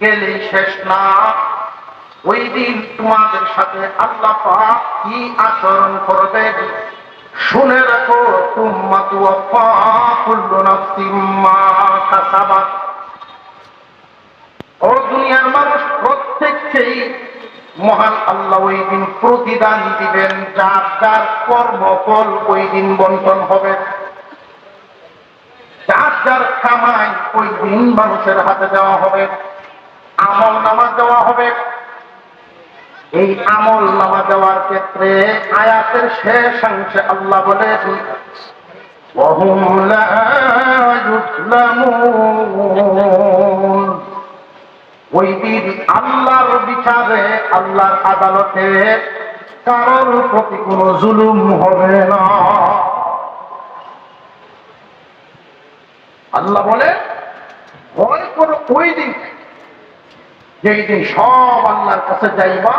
গেলেই শেষ না। ওই দিন তোমাদের সাথে আল্লাহ কি আচরণ করবেন? শুনে রাখো তুম্মা তুয়াফা কুল্লু মা ও দুনিয়ার মানুষ প্রত্যেককেই মহান আল্লাহ ওই দিন প্রতিদান দিবেন, যার যার কর্মফল ওই দিন বন্টন হবে। যার যার কামাই ওই দিন মানুষের হাতে দেওয়া হবে। আমল নামা দেওয়া হবে। এই আমল নামা দেওয়ার ক্ষেত্রে আয়াতের শেষ অংশে আল্লাহ বলে ওই দিন আল্লাহর বিচারে, আল্লাহর আদালতে কারোর প্রতি কোন জুলুম হবে না। আল্লাহ বলে ভয় করো ওই দিন যেই দিন সব আল্লাহর কাছে যাইবা,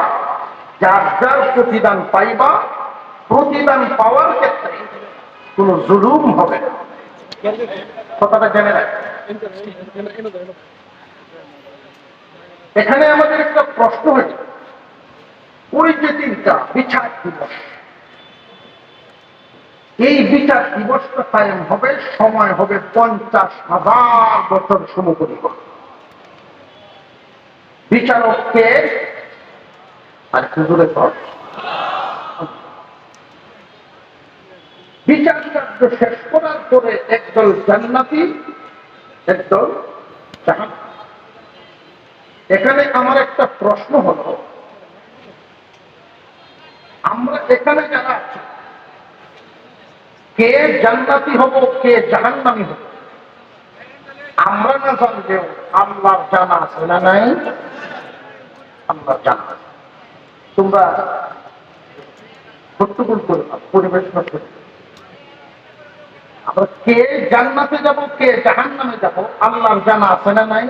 যার যার প্রতিদান পাইবা, প্রতিদান পাওয়ার ক্ষেত্রে কোনো জুলুম হবে কথাটা জেনে রাখ। এখানে আমাদের একটা প্রশ্ন হয়েছে। ওই যে দিনটা, বিচার দিবস। এই বিচার দিবসটা কায়েম হবে, সময় হবে পঞ্চাশ হাজার বছর সমপরিমাণ। বিচারককে আর কর? বিচার কার্য শেষ করার পরে একদল জান্নাতি, একদল এখানে আমার একটা প্রশ্ন হলো, আমরা এখানে যারা আছি, কে জান্নাতি হব, কে জাহান্নামি হব? আমরা জানলেও আল্লাহর জানা আছে না নাই আল্লাহর জানা আছে তোমরা প্রত্যুকুল করে পরিবেশ নষ্ট করো না। আমরা কে জান্নাতে যাব, কে জাহান্নামে যাব, আল্লাহর জানা আছে না নাই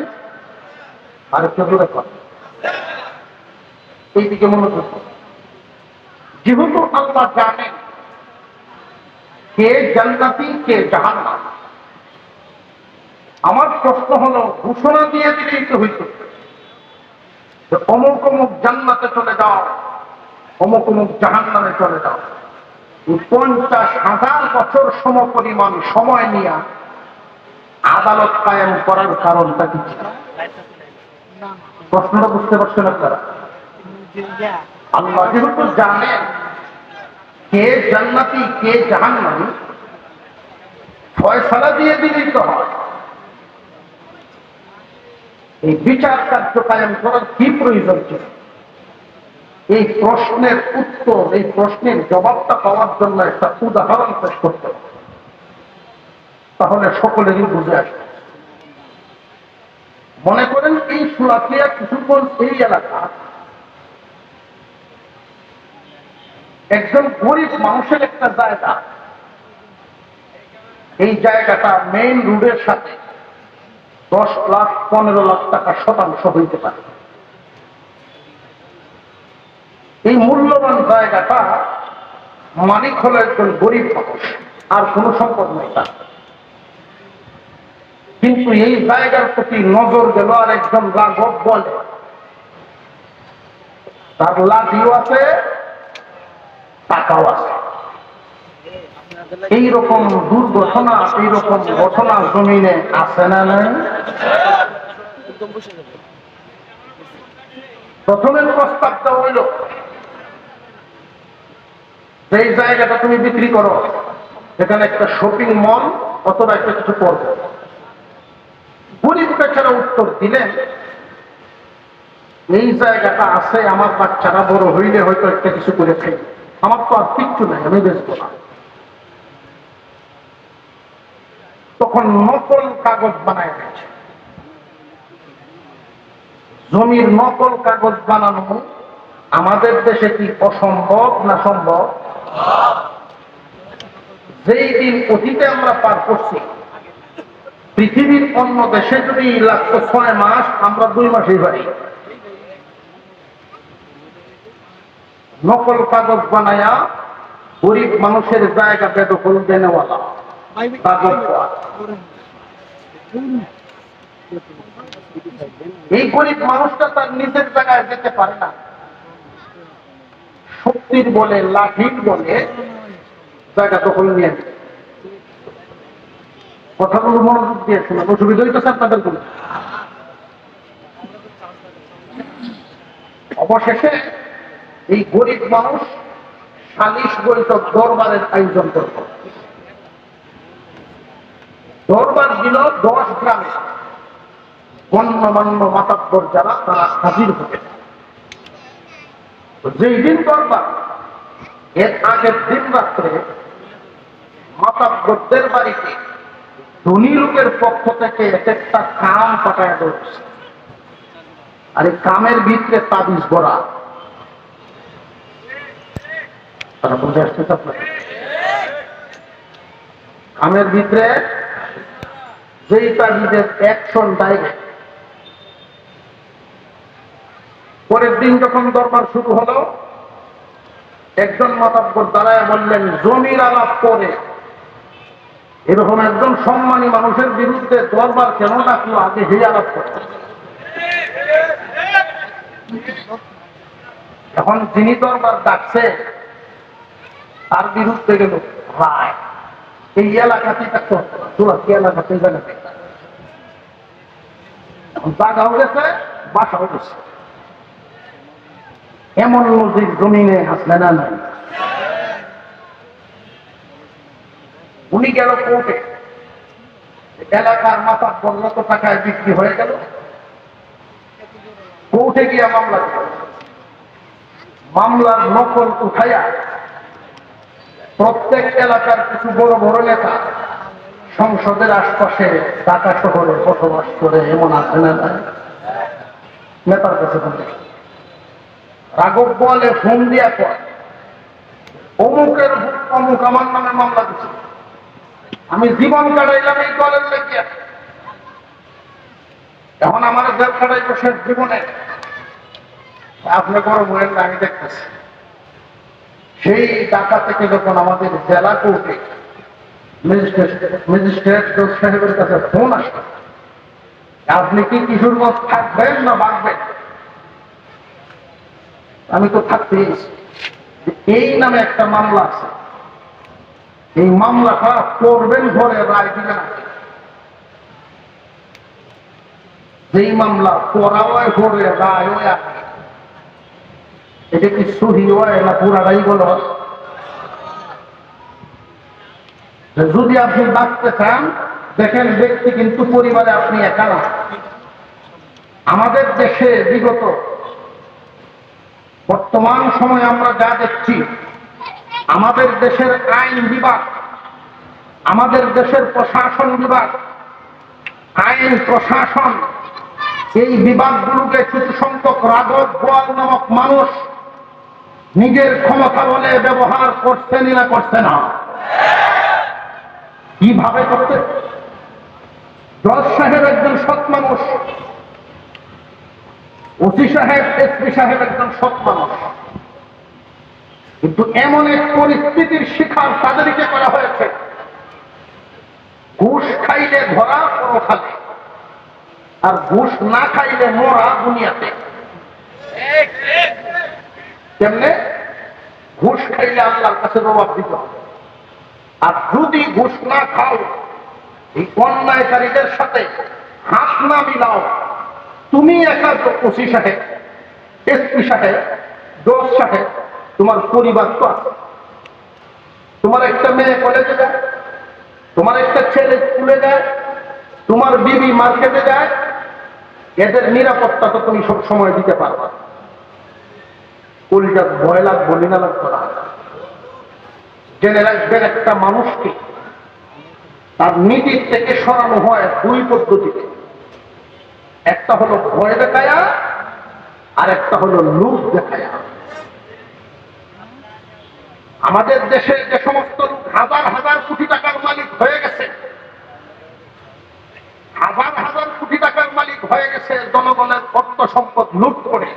আর একটু দূরে কর এইদিকে। যেহেতু আল্লাহ জানেন কে জান্নাতি, কে জাহান্নাম আমার প্রশ্ন হলো, ঘোষণা দিয়ে দিলেই তো হইত। যে অমুক অমুক জান্নাতে চলে যাও, অমুক অমুক জাহান্নামে চলে যাও। পঞ্চাশ হাজার বছর সম পরিমাণ সময় নিয়ে আদালত কায়েম করার কারণটা কি ছিল? প্রশ্নটা বুঝতে পারছেন আপনারা? আল্লাহ যেহেতু জানেন কে জান্নাতি, কে জাহান্নামি, ফয়সালা দিয়ে দিলেই তো হয়। এই বিচার কার্য কায়েম করার কি প্রয়োজন ছিল? এই প্রশ্নের উত্তর, এই প্রশ্নের জবাবটা পাওয়ার জন্য একটা উদাহরণ পেশ করতে তাহলে সকলেরই বুঝে আসবে। মনে করেন এই সুলাকিয়া কিছুক্ষণ এই এলাকা। একজন গরিব মানুষের একটা জায়গা। এই জায়গাটা মেইন রোডের সাথে দশ লাখ পনেরো লাখ টাকা শতাংশ হইতে পারে। এই মূল্যবান জায়গাটা মালিক হলো একজন গরিব মানুষ, আর কোনো সম্পদ নেই তার। কিন্তু এই জায়গার প্রতি নজর গেল আর একজন রাঘব বলে। তার লাঠিও আছে, টাকাও আছে। এইরকম দুর্ঘটনা, এইরকম ঘটনা জমিনে আছে না নাই? প্রথমে প্রস্তাব দেওয়া হইল সেই জায়গাটা তুমি বিক্রি করো এখানে একটা শপিং মল অথবা একটা কিছু করব। গরিব বেচারা উত্তর দিলেন এই জায়গাটা আছে, আমার বাচ্চারা বড় হইলে হয়তো একটা কিছু করে খাই আমার তো আর কিচ্ছু নাই, আমি বেচবো না। তখন নকল কাগজ বানায় গেছে জমির নকল কাগজ বানানো আমাদের দেশে কি অসম্ভব না সম্ভব? যেই দিন অতীতে আমরা পার করছি, পৃথিবীর অন্য দেশে যদি লাগতো ছয় মাস, আমরা দুই মাসেই পারি নকল কাগজ বানায়া গরিব মানুষের জায়গা বেদখল দেনেওয়ালা। এই গরিব মানুষটা তার নিজের জায়গায় যেতে পারে না। শক্তির বলে, লাঠির বলে জায়গা দখল নিয়ে। কথাগুলো মনোযোগ দিয়ে শুনুন। অসুবিধা হইতেছে আপনাদের কোনো অবশেষে এই গরিব মানুষ সালিশ বৈঠক দরবারের আয়োজন করত দরবার দিল দশ গ্রামে। গণ্যমান্য মাতাব্বর যারা, তারা হাজির হবে তো যেই দিন দরবার, এর আগের দিন রাত্রে মাতাব্বরদের বাড়িতে ধনী লোকের পক্ষ থেকে এক একটা কাম পাঠায় ধরছে আর এই কামের ভিতরে তাবিজ ভরা। তারা বুঝে আসতেছে আপনাকে কামের ভিতরে যেই তাবিজের অ্যাকশন ডাইরেক্ট পরের দিন যখন দরবার শুরু হলো, একজন মতাব্বর দাঁড়ায় বললেন, জমির আলাপ করে এরকম একজন সম্মানী মানুষের বিরুদ্ধে দরবার কেন ডাকলো? আগে হে আলাপ করতে এখন যিনি দরবার ডাকছে, তার বিরুদ্ধে গেল রায়। এই থাকতে এলাকাতে বাসাও গেছে এমন নজির জমিনে আসলে না নাই উনি গেল কোর্টে। এলাকার মাথা বর্ণত টাকায় বিক্রি হয়ে গেল? কোর্টে গিয়া মামলা মামলার নকল উঠাইয়া প্রত্যেক এলাকার কিছু বড় বড় নেতা সংসদের আশপাশে ঢাকা শহরে বসবাস করে এমন আছে না নেতার কাছে রাঘব বলে ফোন দিয়া কয় অমুকের অমুক আমার নামে মামলা দিচ্ছে আমি জীবন কাটাইলাম এই দলের লেগিয়া এখন আমার জেল কাটাইব শেষ জীবনে। আপনি বড় না, আমি দেখতেছি সেই টাকা থেকে যখন আমাদের জেলা কোর্টে ম্যাজিস্ট্রেট সাহেবের কাছে ফোন আসবে আপনি কি কিশোরগঞ্জ থাকবেন না বাঁচবেন আমি তো থাকতেই আছি। এই নামে একটা মামলা আছে এই মামলাটা করবেন ঘরে রায় দিবে না যেই মামলা করা হয় ঘরে রায়। এটা কি সহি হয় না পুরাটাই বলো? যদি আপনি বাঁচতে চান, দেখেন ব্যক্তি কিন্তু পরিবারে আপনি একা না। আমাদের দেশে বিগত বর্তমান সময়ে আমরা যা দেখছি, আমাদের দেশের আইন বিভাগ, আমাদের দেশের প্রশাসন বিভাগ, আইন প্রশাসন, এই বিভাগগুলোকে কিছু সংখ্যক রাঘব গোয়াল নামক মানুষ নিজের ক্ষমতা বলে ব্যবহার করছেন না করছে না। কীভাবে করতে? জজ সাহেব একজন সৎ মানুষ। ওসি সাহেব এসপি সাহেব একজন সৎ মানুষ। কিন্তু এমন এক পরিস্থিতির শিকার তাদেরকে করা হয়েছে। ঘুষ খাইলে ধরা পরখালে আর ঘুষ না খাইলে মরা দুনিয়াতে। কেমনে? ঘুষ খাইলে আল্লাহর কাছে জবাব দিতে হবে। আর যদি ঘুষ না খাও, এই অন্যায়কারীদের সাথে হাত না মিলাও, তুমি একা ওসি সাহেব, এসপি সাহেব, দোষ সাহেব, তোমার পরিবার তো আছে। তোমার একটা মেয়ে কলেজে যায়, তোমার একটা ছেলে স্কুলে যায়, তোমার বিবি মার্কেটে যায়, এদের নিরাপত্তা তো তুমি সব সময় দিতে পারবা। কলিজাত ভয় লাগবো নিনালাগ করা জেনে রাখবেন, একটা মানুষকে তার নীতির থেকে সরানো হয় দুই পদ্ধতিতে। একটা হলো ভয় দেখায়া, আর একটা হলো লুপ দেখায়া। আমাদের দেশে যে সমস্ত হাজার হাজার কোটি টাকার মালিক হয়ে গেছে, হাজার হাজার কোটি টাকার মালিক হয়ে গেছে, জনগণের অর্থ সম্পদ লুট করে।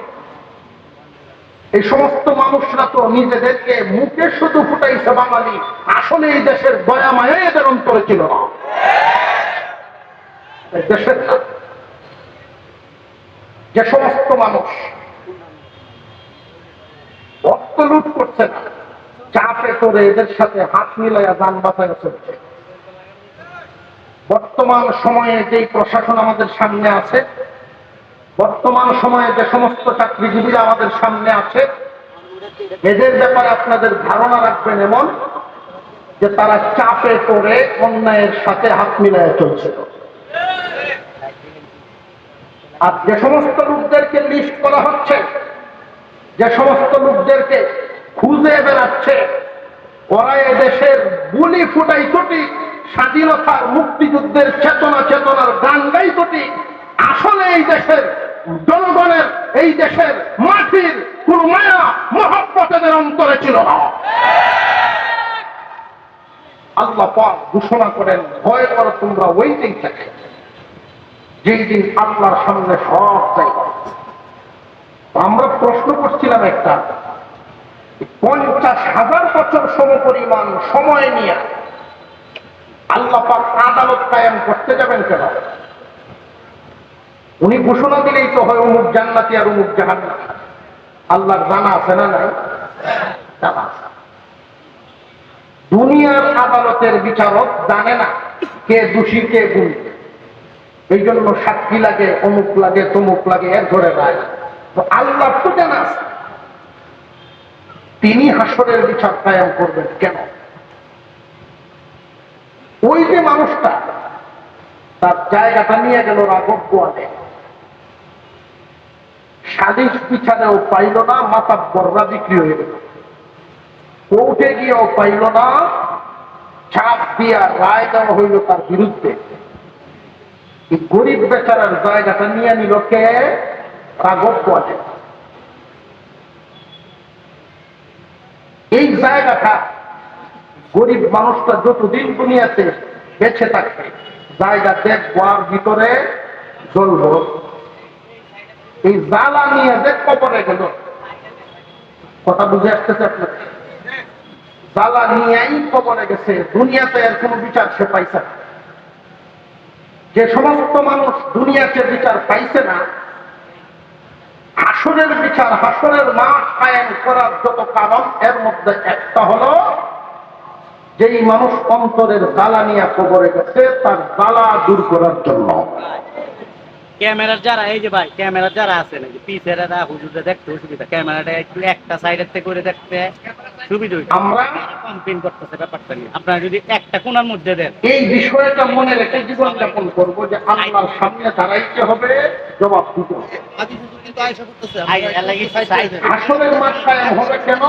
এই সমস্ত মানুষরা তো নিজেদেরকে মুখে শুধু ফুটাইছে বাঙালি। আসলে এই দেশের দয়া মায়া এদের অন্তরে ছিল না। দেশের যে সমস্ত মানুষ রক্ত লুট করছে না, চাপে করে এদের সাথে হাত মিলাইয়া যান বাঁচায় চলছে। বর্তমান সময়ে যেই প্রশাসন আমাদের সামনে আছে বর্তমান সময়ে যে সমস্ত চাকরিজীবীরা আমাদের সামনে আছে, এদের ব্যাপারে আপনাদের ধারণা রাখবেন এমন যে তারা চাপে পড়ে অন্যায়ের সাথে হাত মিলাইয়া চলছিল। আর যে সমস্ত লোকদেরকে লিস্ট করা হচ্ছে, যে সমস্ত লোকদেরকে খুঁজে বেড়াচ্ছে, ওরা দেশের বুলি ফুটাই চটি, স্বাধীনতার মুক্তিযুদ্ধের চেতনা চেতনার গান গাই এই দেশের জনগণের, এই দেশের মাটির কোন মায়া মহাব্বত এদের অন্তরে ছিল না। আল্লাহ পাক ঘোষণা করেন, ভয় করো তোমরা ওই দিন থেকে, যেই দিন আল্লাহর সামনে সব চাইবা আমরা প্রশ্ন করছিলাম একটা, পঞ্চাশ হাজার বছর সম পরিমাণ সময় নিয়ে আল্লাহ পাক আদালত কায়েম করতে যাবেন কেন? উনি ঘোষণা দিলেই তো হয় অমুক জান্নাতি আর অমুক জাহান্নাতি আল্লাহর জানা আছে না নাই? জানা। দুনিয়ার আদালতের বিচারক জানে না কে দোষী, কে গুণ। এই জন্য সাক্ষী লাগে, অমুক লাগে, তমুক লাগে, এর ধরে তো আল্লাহ তো জানা আছে। তিনি হাসরের বিচার কায়েম করবেন কেন? ওই যে মানুষটা, তার জায়গাটা নিয়ে গেল রাঘব গোয়ালে। সালিশ বিচারেও পাইল না মাথা বর্রা বিক্রি হয়ে গেল। কোর্টে গিয়েও পাইল না চাপ দিয়া রায় দেওয়া হইল তার বিরুদ্ধে। এই গরিব বেচারার জায়গাটা নিয়ে নিল কে? রাঘব গোয়ালে। এই জায়গাটা গরিব মানুষটা যতদিন দুনিয়াতে বেঁচে থাকবে, জায়গা দেখবার ভিতরে জ্বলব। এই জ্বালা নিয়ে যে কবরে গেল। কথা বুঝে আসতেছে আপনার? জ্বালা নিয়েই কবরে গেছে, দুনিয়াতে এর কোনো বিচার সে পাইছে না। যে সমস্ত মানুষ দুনিয়াতে বিচার পাইছে না হাসনের বিচার হাসনের মাঠ কায়েম করার যত কারণ, এর মধ্যে একটা হলো, যেই মানুষ অন্তরের জ্বালা নিয়ে কবরে গেছে, তার জ্বালা দূর করার জন্য। ক্যামেরার যারা এই যে ভাই ক্যামেরার যারা আছে নাকি পিছের হুজুরে দেখতে অসুবিধা। ক্যামেরাটা একটু একটা সাইডের থেকে করে দেখতে সুবিধা হইতো আমরা কমপ্লেন করতেছে ব্যাপারটা নিয়ে। আপনারা যদি একটা মধ্যে দেন। এই বিষয়টা মনে রেখে জীবনযাপন করব যে আল্লাহর সামনে দাঁড়াইতে হবে জবাব দিতে হবে। আই- এর লাগি সাইড হাসনের মাঠ কায়েম হবে কেন?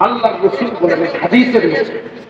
আল্লাহ রসুল বলেন হাদিসে রয়েছে